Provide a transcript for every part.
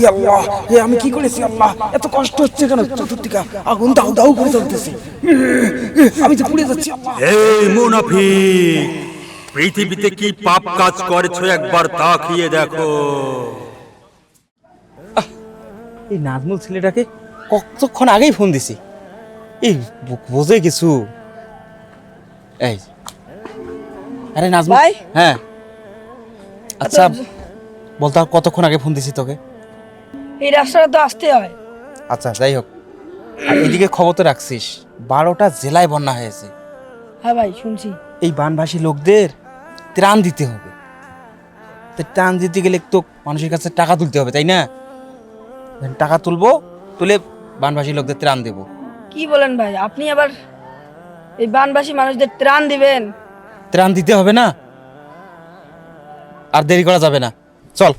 ই আল্লাহ এ আমি কি করেছি আল্লাহ? এত কষ্ট হচ্ছে কেন? চতুর্দিকে আগুন দাউ দাউ করে চলতেছে আমি যে পুড়ে যাচ্ছি আল্লাহ। এই মুনাফিক পৃথিবীতে কি পাপ কাজ করেছ একবার তাকিয়ে দেখো। এই নাজমুল ছেলেটাকে কতক্ষণ আগেই ফোন দিছি। এই বোঝে কিছু। এই। আরে নাজমুল ভাই? হ্যাঁ। আচ্ছা বলতো কতক্ষণ আগে ফোন দিছি তোকে? এই রাস্তাটা তো আসতে হয়। আচ্ছা যাই হোক। আর এদিকে খবর তো রাখছিস বারোটা জেলায় বন্যা হয়েছে। হ্যাঁ ভাই শুনছি। এই বানভাসী লোকদের ত্রাণ দিতে হবে। তো ত্রাণ দিতে গেলে তো মানুষের কাছে টাকা তুলতে হবে তাই না? টাকা তুলবো তুলে বানভাসী লোকদের ত্রাণ দেব। কি বলেন ভাই আপনি আবার এই বানবাসী মানুষদের ত্রাণ দিবেন? ত্রাণ দিতে হবে না? আর দেরি করা যাবে না। চল।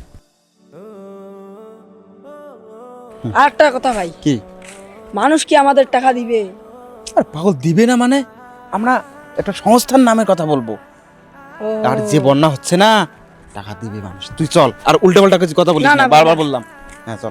আর একটা কথা ভাই। কি? মানুষ কি আমাদের টাকা দিবে? আর পাগল দিবে না মানে? আমরা একটা সংস্থার নামের কথা বলব। ও, আর যে বন্যা হচ্ছে না টাকা দিবে মানুষ। তুই চল। আর উল্টো পাল্টা কিছু কথা বলিস না, না না, বারবার বললাম। হ্যাঁ চল।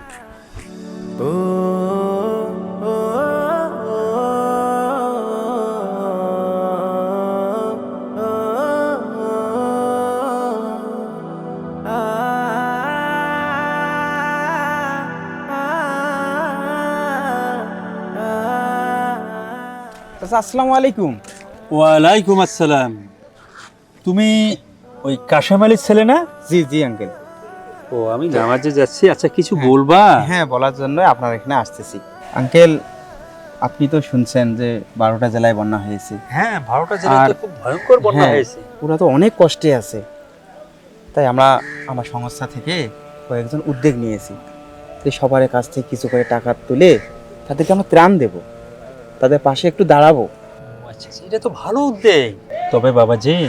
আচ্ছা আসসালামু আলাইকুম। ওয়ালাইকুম আসসালাম। তুমি ওই কাশেম আলীর ছেলে না? জি জি আঙ্কেল ও আমি নামাজে যাচ্ছি। আচ্ছা কিছু বলবা? হ্যাঁ বলার জন্য আপনার এখানে আসতেছি। আঙ্কেল আপনি তো শুনছেন যে বারোটা জেলায় বন্যা হয়েছে। হ্যাঁ বারোটা জেলায় তো খুব ভয়ঙ্কর বন্যা হ্যাঁ, হয়েছে। ওরা তো অনেক কষ্টে আছে। তাই আমরা আমার সংস্থা থেকে কয়েকজন উদ্যোগ নিয়েছি। যে সবার কাছ থেকে কিছু করে টাকা তুলে তাদেরকে আমরা ত্রাণ দেব। তাদের পাশে একটু দাঁড়াবো। আচ্ছা আচ্ছা, এটা তো ভালো উদ্যোগ। তবে বাবাজি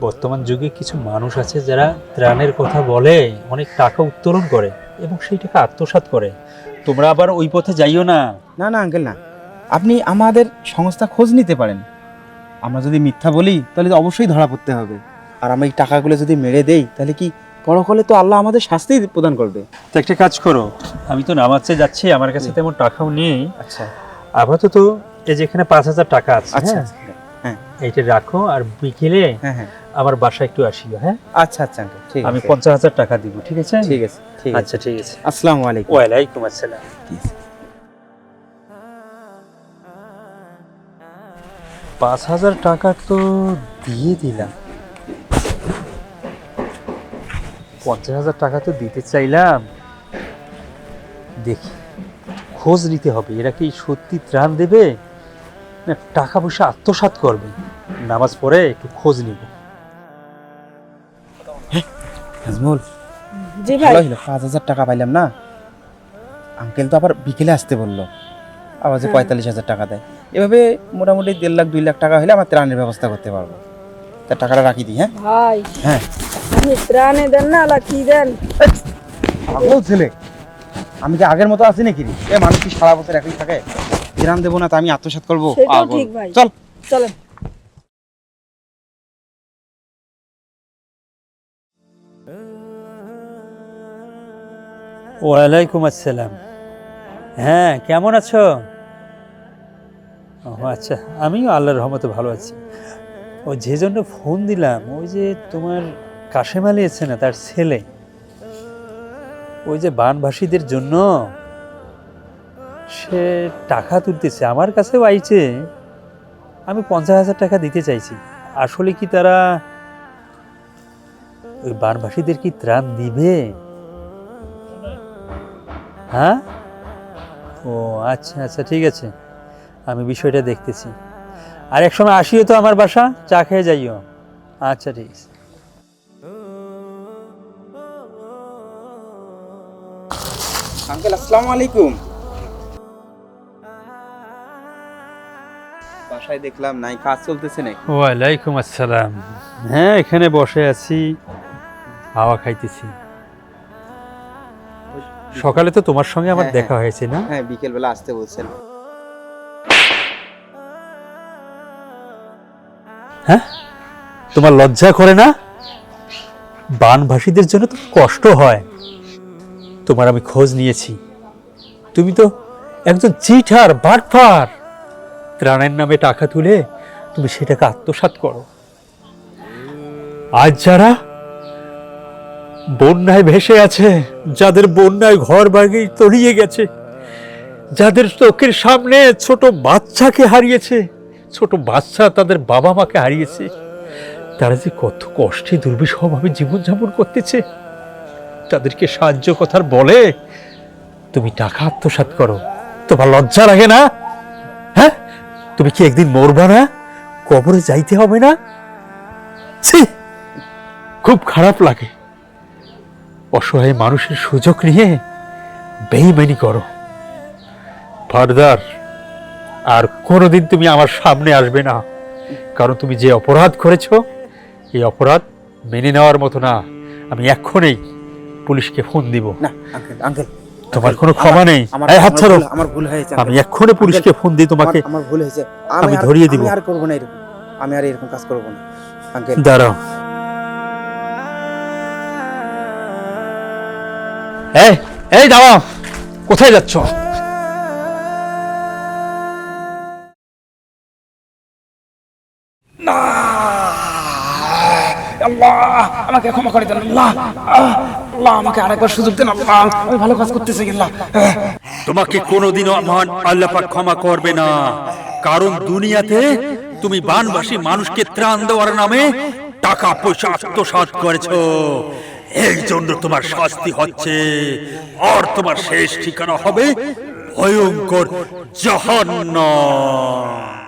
বর্তমান যুগে কিছু মানুষ আছে যারা ত্রাণের কথা বলে অনেক টাকা উত্তোলন করে এবং সেই টাকা আত্মসাৎ করে। তোমরা আবার ওই পথে যাইও না? না না আঙ্কেল না। আপনি আমাদের সংস্থা খোঁজ নিতে পারেন। আমরা যদি মিথ্যা বলি তাহলে তো অবশ্যই ধরা পড়তে হবে। আর আমরা এই টাকাগুলো যদি মেরে দেই তাহলে কি পরকালে তো আল্লাহ আমাদের শাস্তি প্রদান করবে? তো একটা কাজ করো আমি তো নামাজে যাচ্ছি আমার কাছে তেমন টাকাও নেই। আচ্ছা। আপাতত এই যে এখানে পাঁচ হাজার টাকা আছে আচ্ছা হ্যাঁ? হ্যাঁ। এইটা রাখো আর বিকেলে হ্যাঁ হ্যাঁ। আমার বাসায় একটু আসিও হ্যাঁ? আচ্ছা আচ্ছা ঠিক আমি পঞ্চাশ হাজার টাকা দিব ঠিক আছে? ঠিক আছে ঠিক আছে। আচ্ছা ঠিক আছে। আসসালামু আলাইকুম। ওয়ালাইকুম আসসালাম। পাঁচ হাজার টাকা তো দিয়ে দিলাম। পঞ্চাশ হাজার টাকা তো দিতে চাইলাম। দেখি। খোঁজ নিতে হবে। এরা কি সত্যি ত্রাণ দেবে? না টাকা পয়সা আত্মসাৎ করবে। নামাজ পড়ে একটু খোঁজ নিব। নাজমুল। জি ভাই। ভালো হলো পাঁচ হাজার টাকা পাইলাম না? আঙ্কেল তো আবার বিকেলে আসতে বলল। আবার যে পঁয়তাল্লিশ হাজার টাকা দেয়। এভাবে মোটামুটি দেড় লাখ দুই লাখ টাকা হলে আমার ত্রাণের ব্যবস্থা করতে পারব। তা টাকাটা রাখি দিই হ্যাঁ? ভাই হ্যাঁ। আপনি ত্রাণে দেন না আলা কি দেন? পাগল ছেলে। আমি কি আগের মতো আছি নাকি এ মানুষ কি সারা বছর একই থাকে? ত্রাণ দেবো না তা আমি আত্মসাৎ করব? সেটাও ঠিক ভাই। চল। চলেন। ওয়ালাইকুম আসসালাম। হ্যাঁ কেমন আছো? ও আচ্ছা আমিও আল্লাহর রহমতে ভালো আছি। ও যে জন্য ফোন দিলাম ওই যে তোমার কাশেম আলী আছে না তার ছেলে? ওই যে বানভাসীদের জন্য সে টাকা তুলতেছে, আমার কাছেও আইছে। আমি পঞ্চাশ হাজার টাকা দিতে চাইছি। আসলে কি তারা ওই বানভাসীদের কি ত্রাণ দিবে? হ্যাঁ? ও আচ্ছা আচ্ছা ঠিক আছে। আমি বিষয়টা দেখতেছি। আর এক সময় আসিও তো আমার বাসা, চা খেয়ে যাইও। আচ্ছা ঠিক আছে। আঙ্কেল আসসালামু আলাইকুম। বাসায় দেখলাম নাই কাজ চলতেছে নাকি? ওয়ালাইকুম আসসালাম। হ্যাঁ এখানে বসে আছি হাওয়া খাইতেছি। সকালে তো তোমার সঙ্গে আমার হ্যাঁ, দেখা হয়েছে না? হ্যাঁ বিকেল বেলা আসতে বলছেন। হ্যাঁ? তোমার লজ্জা করে না? বানভাসীদের জন্য তো কষ্ট হয়। তোমার আমি খোঁজ নিয়েছি। তুমি তো একজন চিঠার বাটফার। ত্রাণের নামে টাকা তুলে তুমি সেটাকে আত্মসাৎ করো। আজ যারা বন্যায় ভেসে আছে, যাদের বন্যায় ঘর বাড়ি তলিয়ে গেছে, যাদের চোখের সামনে ছোট বাচ্চাকে হারিয়েছে, ছোট বাচ্চা তাদের বাবা মাকে হারিয়েছে, তারা যে কত কষ্টে দুর্বিষহভাবে জীবনযাপন করতেছে। তাদেরকে সাহায্য কথার বলে, তুমি টাকা আত্মসাৎ করো। তোমার লজ্জা লাগে না? হ্যাঁ? তুমি কি একদিন মরবা না? কবরে যাইতে হবে না? খুব খারাপ লাগে। অসহায় মানুষের সুযোগ নিয়ে বেইমানি করো। ফার্দার, আর কোনোদিন তুমি আমার সামনে আসবে না। কারণ তুমি যে অপরাধ করেছ, এই অপরাধ মেনে নেওয়ার মতো না। আমি এক্ষুনি পুলিশকে ফোন দিব। না আঙ্কেল আঙ্কেল তোমার কোনো ক্ষমা নেই। এই হাত ছাড়ো। আমার ভুল হয়েছে আমি এক্ষুনি পুলিশকে ফোন দিই তোমাকে। আমার- ভুল হয়েছে। আমি ধরিয়ে দিব। আমি আর করব না এরকম। আমি আর এরকম কাজ করব না আঙ্কেল দাঁড়াও। এই এই দাঁড়াও। কোথায় যাচ্ছ? আল্লাহ আমাকে ক্ষমা করে দেন আল্লাহ। আল্লাহ, আমাকে আরেকবার সুযোগ দেন আল্লাহ। আমি ভালো কাজ আল্লাহ তোমাকে কোনোদিনও আল্লাহ পাক ক্ষমা করবে না। কারণ দুনিয়াতে তুমি বানবাসী মানুষকে ত্রাণ দেওয়ার নামে টাকা, পয়সা, আত্মসাৎ করেছ। এই জন্য তোমার শাস্তি হচ্ছে। আর তোমার শেষ ঠিকানা হবে ভয়ঙ্কর জাহান্নাম।